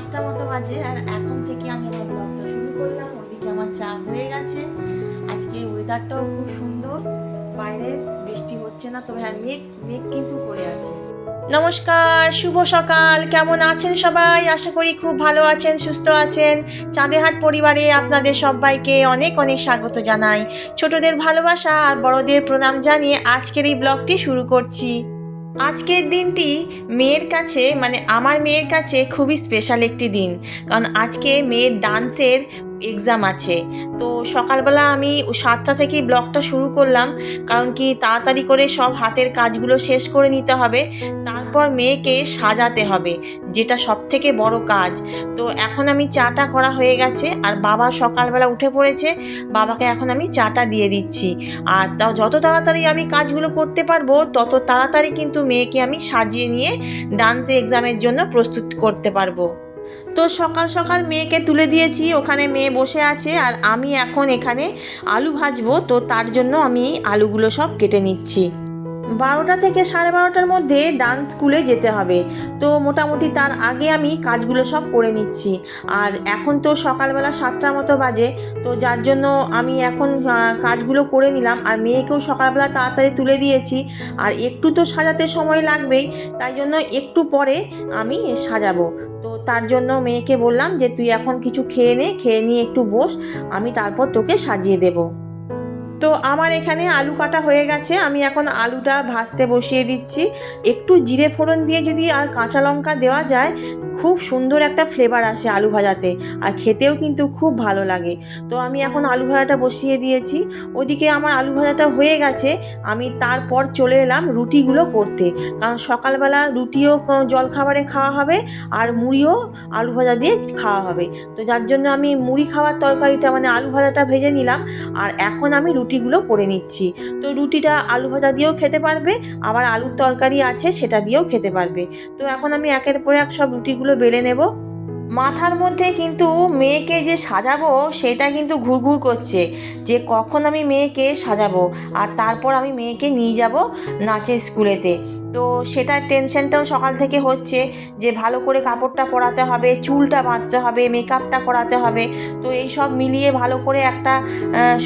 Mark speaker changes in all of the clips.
Speaker 1: সাতটা মতো বাজে আর এখন থেকে আমি আমার ব্লগটা শুরু করলাম। ওদিকে আমার চা হয়ে গেছে। আজকে ওয়েদারটাও খুব সুন্দর। বাইরে বৃষ্টি হচ্ছে না তবে হ্যাঁ মেঘ মেঘ কিন্তু করে আছে। নমস্কার, শুভ সকাল। কেমন আছেন সবাই? আশা করি খুব ভালো আছেন, সুস্থ আছেন। চাঁদেহাট পরিবারে আপনাদের সবাইকে অনেক অনেক স্বাগত জানাই। ছোটদের ভালোবাসা আর বড়দের প্রণাম জানিয়ে আজকের এই ব্লগটি শুরু করছি। আজকের দিনটি মেয়ের কাছে মানে আমার মেয়ের কাছে খুবই স্পেশাল একটি দিন। কারণ আজকে মেয়ের ডান্সের এক্সাম আছে। তো সকালবেলা আমি সাতটা থেকেই ব্লগটা শুরু করলাম, কারণ কি তাড়াতাড়ি করে সব হাতের কাজগুলো শেষ করে নিতে হবে, তারপর মেয়েকে সাজাতে হবে, যেটা সব থেকে বড় কাজ। তো এখন আমি চাটা করা হয়ে গেছে, আর বাবা সকালবেলা উঠে পড়েছে, বাবাকে এখন আমি চাটা দিয়ে দিচ্ছি। আর তা যত তাড়াতাড়ি আমি কাজগুলো করতে পারব, তত তাড়াতাড়ি কিন্তু মেয়েকে আমি সাজিয়ে নিয়ে ডান্স এক্সামের জন্য প্রস্তুত করতে পারব। তো সকাল সকাল মেয়েকে তুলে দিয়েছি, ওখানে মেয়ে বসে আছে আর আমি এখন এখানে আলু ভাজবো, তো তার জন্য আমি আলুগুলো সব কেটে নিচ্ছি। বারোটা থেকে সাড়ে বারোটার মধ্যে ডান্স স্কুলে যেতে হবে। তো মোটামুটি তার আগে আমি কাজগুলো সব করে নিচ্ছি। আর এখন তো সকালবেলা সাতটার মতো বাজে। তো যার জন্য আমি এখন কাজগুলো করে নিলাম। আর মেয়েকেও সকালবেলা তাড়াতাড়ি তুলে দিয়েছি। আর একটু তো সাজাতে সময় লাগবেই। তাই জন্য একটু পরে আমি সাজাবো। তো তার জন্য মেয়েকে বললাম যে, তুই এখন কিছু খেয়ে নে, খেয়ে নিয়ে একটু বস। আমি তারপর তোকে সাজিয়ে দেবো। তো আমার এখানে আলু কাটা হয়ে গেছে। আমি এখন আলুটা ভাজতে বসিয়ে দিচ্ছি। একটু জিরে ফোড়ন দিয়ে যদি আর কাঁচা লঙ্কা দেওয়া যায়, খুব সুন্দর একটা ফ্লেভার আসে আলু ভাজাতে। আর খেতেও কিন্তু খুব ভালো লাগে। তো আমি এখন আলু ভাজাটা বসিয়ে দিয়েছি। ওদিকে আমার আলু ভাজাটা হয়ে গেছে। আমি তারপর চলে এলাম রুটিগুলো করতে। কারণ সকালবেলা রুটিও জলখাবারে খাওয়া হবে আর মুড়িও আলু ভাজা দিয়ে খাওয়া হবে। তো যার জন্য আমি মুড়ি খাওয়ার তরকারিটা মানে আলু ভাজাটা ভেজে নিলাম। আর এখন আমি রুটিগুলো করে নিচ্ছি। তো রুটিটা আলু ভাজা দিয়েও খেতে পারবে, আবার আলুর তরকারি আছে সেটা দিয়েও খেতে পারবে। তো এখন আমি একের পর এক সব রুটিগুলো বেলে নেব। মাথার মধ্যে কিন্তু মেয়েকে যে সাজাবো, সেটা কিন্তু ঘুরঘুর করছে। যে কখন আমি মেয়েকে সাজাবো আর তারপর আমি মেয়েকে নিয়ে যাব নাচের স্কুলেতে। তো সেটার টেনশনটাও সকাল থেকে হচ্ছে যে ভালো করে কাপড়টা পরাতে হবে, চুলটা বাঁধতে হবে, মেকআপটা করাতে হবে। তো এই সব মিলিয়ে ভালো করে একটা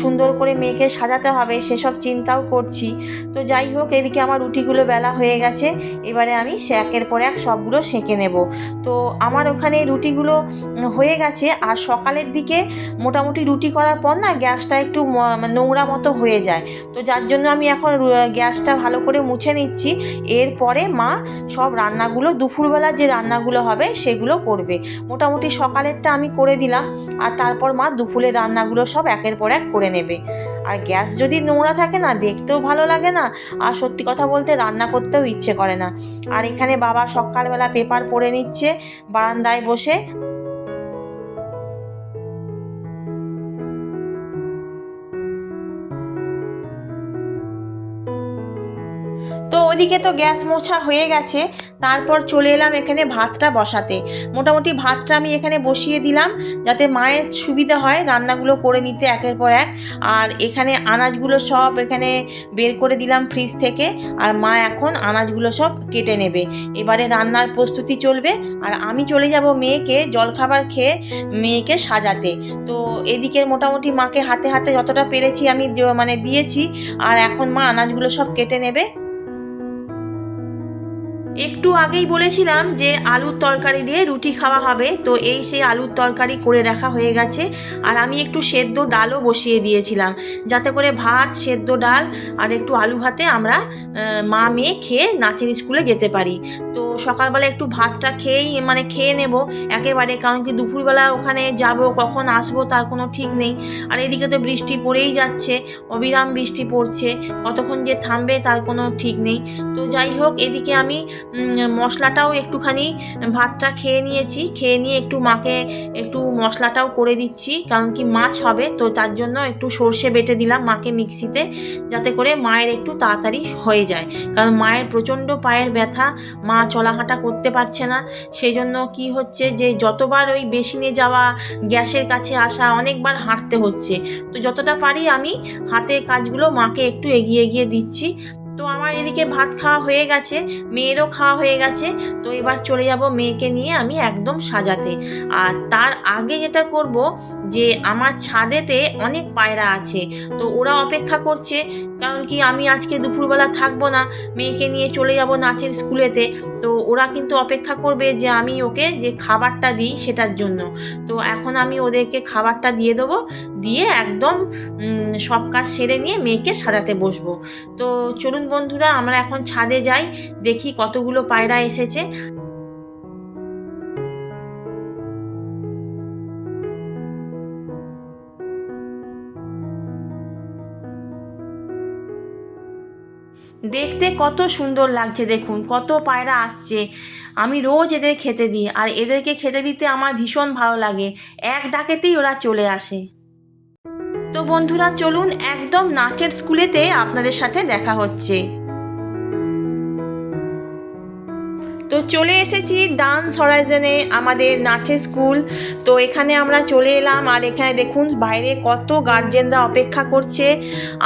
Speaker 1: সুন্দর করে মেয়েকে সাজাতে হবে, সেসব চিন্তাও করছি। তো যাই হোক, এদিকে আমার রুটিগুলো বেলা হয়ে গেছে। এবারে আমি সে একের পর এক সবগুলো সেঁকে নেব। তো আমার ওখানে রুটিগুলো উম, হয়ে গেছে। আর সকালের দিকে মোটামুটি রুটি করার পর না গ্যাসটা একটু নোংরা মতো হয়ে যায়। তো যার জন্য আমি এখন গ্যাসটা ভালো করে মুছে নিচ্ছি। এরপরে মা সব রান্নাগুলো দুপুরবেলা যে রান্নাগুলো হবে সেগুলো করবে। মোটামুটি সকালেরটা আমি করে দিলাম। আর তারপর মা দুপুরের রান্নাগুলো সব একের পর এক করে নেবে। আর গ্যাস যদি নোংরা থাকে না, দেখতেও ভালো লাগে না, আর সত্যি কথা বলতে রান্না করতেও ইচ্ছে করে না। আর এখানে বাবা সকালবেলা পেপার পড়ে নিচ্ছে, বারান্দায় বসে তো ওদিকে তো গ্যাস মোছা হয়ে গেছে, তারপর চলে এলাম এখানে ভাতটা বসাতে। মোটামুটি ভাতটা আমি এখানে বসিয়ে দিলাম, যাতে মায়ের সুবিধা হয় রান্নাগুলো করে নিতে একের পর এক। আর এখানে আনাজগুলো সব এখানে বের করে দিলাম ফ্রিজ থেকে, আর মা এখন আনাজগুলো সব কেটে নেবে। এবারে রান্নার প্রস্তুতি চলবে, আর আমি চলে যাব মেয়েকে জলখাবার খেয়ে মেয়েকে সাজাতে। তো এদিকের মোটামুটি মাকে হাতে হাতে যতটা পেরেছি আমি মানে দিয়েছি, আর এখন মা আনাজগুলো সব কেটে নেবে। একটু আগেই বলেছিলাম যে আলুর তরকারি দিয়ে রুটি খাওয়া হবে, তো এই সেই আলুর তরকারি করে রাখা হয়ে গেছে। আর আমি একটু সেদ্ধ ডালও বসিয়ে দিয়েছিলাম, যাতে করে ভাত, সেদ্ধ ডাল আর একটু আলু ভাতে আমরা মা মেয়ে খেয়ে নাচের স্কুলে যেতে পারি। তো সকালবেলা একটু ভাতটা খেয়েই মানে খেয়ে নেব একেবারে, কারণ কি দুপুরবেলা ওখানে যাব, কখন আসব তার কোনো ঠিক নেই। আর এদিকে তো বৃষ্টি পড়েই যাচ্ছে, অবিরাম বৃষ্টি পড়ছে, কতক্ষণ যে থামবে তার কোনো ঠিক নেই। তো যাই হোক, এদিকে আমি মশলাটাও একটুখানি ভাতটা খেয়ে নিয়েছি। খেয়ে নিয়ে একটু মাকে একটু মশলাটাও করে দিচ্ছি, কারণ কি মাছ হবে, তো তার জন্য একটু সর্ষে বেটে দিলাম মাকে মিক্সিতে, যাতে করে মায়ের একটু তাড়াতাড়ি হয়ে যায়। কারণ মায়ের প্রচণ্ড পায়ের ব্যথা, মা চলাহাঁটা করতে পারছে না। সেই জন্য কি হচ্ছে যে, যতবার ওই বেসিনে যাওয়া, গ্যাসের কাছে আসা, অনেকবার হাঁটতে হচ্ছে। তো যতটা পারি আমি হাতে কাজগুলো মাকে একটু এগিয়ে এগিয়ে দিচ্ছি। তো আমার এদিকে ভাত খাওয়া হয়ে গেছে, মেয়েরও খাওয়া হয়ে গেছে। তো এবার চলে যাব মেয়েকে নিয়ে আমি একদম সাজাতে। আর তার আগে যেটা করব যে আমার ছাদেতে অনেক পায়রা আছে, তো ওরা অপেক্ষা করছে। কারণ কি আমি আজকে দুপুরবেলা থাকব না, মেয়েকে নিয়ে চলে যাব নাচের স্কুলেতে। তো ওরা কিন্তু অপেক্ষা করবে যে আমি ওকে যে খাবারটা দিই সেটার জন্য। তো এখন আমি ওদেরকে খাবারটা দিয়ে দেবো। দিয়ে একদম সব কাজ সেরে নিয়ে মেয়েকে সাজাতে বসবো। তো চলুন বন্ধুরা, আমরা এখন ছাদে যাই, দেখি কতগুলো পায়রা এসেছে। দেখতে কত সুন্দর লাগছে, দেখুন, কত পায়রা আসছে। আমি রোজ এদের খেতে দিই, আর এদেরকে খেতে দিতে আমার ভীষণ ভালো লাগে। এক ডাকেতেই ওরা চলে আসে। তো বন্ধুরা চলুন একদম নাচের স্কুলেতে আপনাদের সাথে দেখা হচ্ছে। তো চলে এসেছি ডান্স হরাইজনে আমাদের নাচের স্কুল তো এখানে আমরা চলে এলাম আর এখানে দেখুন, বাইরে কত গার্জেনরা অপেক্ষা করছে।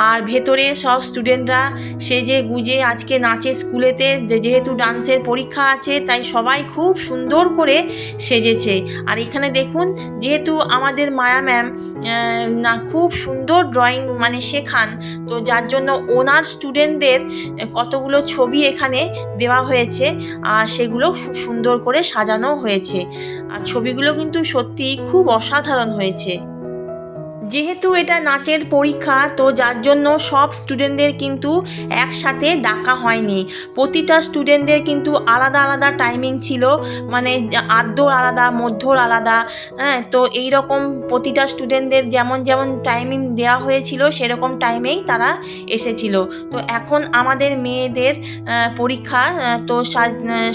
Speaker 1: আর ভেতরে সব স্টুডেন্টরা সেজে গুজে আজকে নাচের স্কুলেতে যেহেতু ডান্সের পরীক্ষা আছে, তাই সবাই খুব সুন্দর করে সেজেছে। আর এখানে দেখুন, যেহেতু আমাদের মায়া ম্যাম না, খুব সুন্দর ড্রয়িং মানে শেখান। তো যার জন্য ওনার স্টুডেন্টদের কতগুলো ছবি এখানে দেওয়া হয়েছে। আর সেগুলো সুন্দর করে সাজানো হয়েছে। আর ছবিগুলো কিন্তু সত্যিই খুব অসাধারণ হয়েছে। যেহেতু এটা নাচের পরীক্ষা, তো যার জন্য সব স্টুডেন্টদের কিন্তু একসাথে ডাকা হয়নি। প্রতিটা স্টুডেন্টদের কিন্তু আলাদা আলাদা টাইমিং ছিল মানে আদ্যর আলাদা, মধ্যর আলাদা হ্যাঁ তো এই রকম প্রতিটা স্টুডেন্টদের যেমন যেমন টাইমিং দেওয়া হয়েছিল, সেরকম টাইমেই তারা এসেছিল। তো এখন আমাদের মেয়েদের পরীক্ষা তো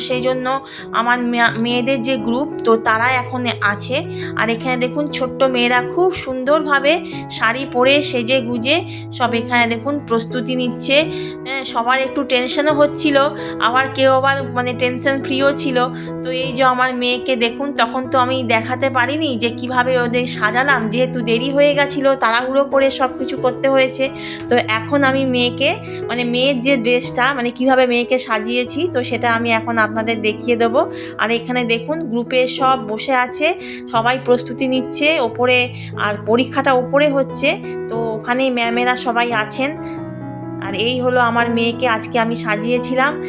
Speaker 1: সেই জন্য আমার মেয়েদের যে গ্রুপ তো তারা এখন আছে। আর এখানে দেখুন ছোট্ট মেয়েরা খুব সুন্দরভাবে শাড়ি পরে সেজে গুজে সব এখানে দেখুন প্রস্তুতি নিচ্ছে। হ্যাঁ, সবার একটু টেনশনও হচ্ছিল আবার কেউ আবার মানে টেনশন ফ্রিও ছিল। তো এই যে আমার মেয়েকে দেখুন তখন তো আমি দেখাতে পারিনি যে কীভাবে ওদের সাজালাম। যেহেতু দেরি হয়ে গেছিল তাড়াহুড়ো করে সব কিছু করতে হয়েছে। তো এখন আমি মেয়েকে মানে মেয়ের যে ড্রেসটা মানে কীভাবে মেয়েকে সাজিয়েছি তো সেটা আমি এখন আপনাদের দেখিয়ে দেবো। আর এখানে দেখুন গ্রুপে সব বসে আছে সবাই প্রস্তুতি নিচ্ছে ওপরে আর পরীক্ষাটা ওপরে হচ্ছে। তো ওখানেই ম্যামেরা সবাই আছেন। আর এই হলো আমার মেয়েকে আজকে আমি সাজিয়েছিলাম।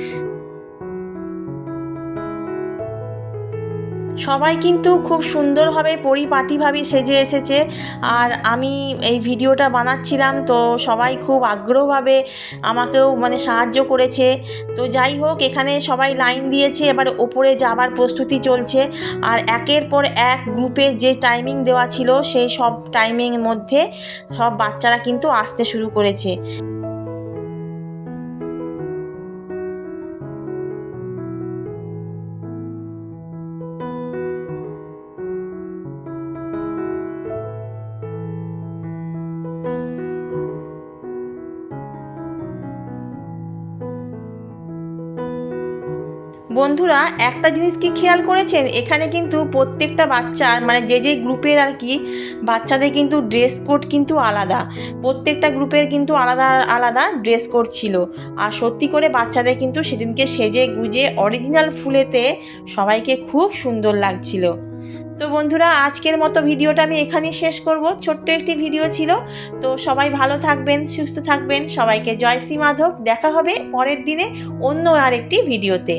Speaker 1: সবাই কিন্তু খুব সুন্দরভাবে, পরিপাটিভাবে সেজে এসেছে। আর আমি এই ভিডিওটা বানাচ্ছিলাম, তো সবাই খুব আগ্রহভাবে আমাকেও মানে সাহায্য করেছে। তো যাই হোক, এখানে সবাই লাইন দিয়েছে, এবার ওপরে যাবার প্রস্তুতি চলছে। আর একের পর এক গ্রুপে যে টাইমিং দেওয়া ছিল, সেই সব টাইমিংয়ের মধ্যে সব বাচ্চারা কিন্তু আসতে শুরু করেছে। বন্ধুরা, একটা জিনিস কি খেয়াল করেছেন? এখানে কিন্তু প্রত্যেকটা বাচ্চার মানে যে যে গ্রুপের আর কি, বাচ্চাদের কিন্তু ড্রেস কোড কিন্তু আলাদা। প্রত্যেকটা গ্রুপের কিন্তু আলাদা আলাদা ড্রেস কোড ছিল। আর সত্যি করে বাচ্চাদের কিন্তু সেদিনকে সেজে গুজে অরিজিনাল ফুলেতে সবাইকে খুব সুন্দর লাগছিল। তো বন্ধুরা, আজকের মতো ভিডিওটা আমি এখানেই শেষ করব। ছোট্ট একটি ভিডিও ছিল। তো সবাই ভালো থাকবেন, সুস্থ থাকবেন। সবাইকে জয় শ্রী মাধব। দেখা হবে পরের দিনে অন্য আরেকটি ভিডিওতে।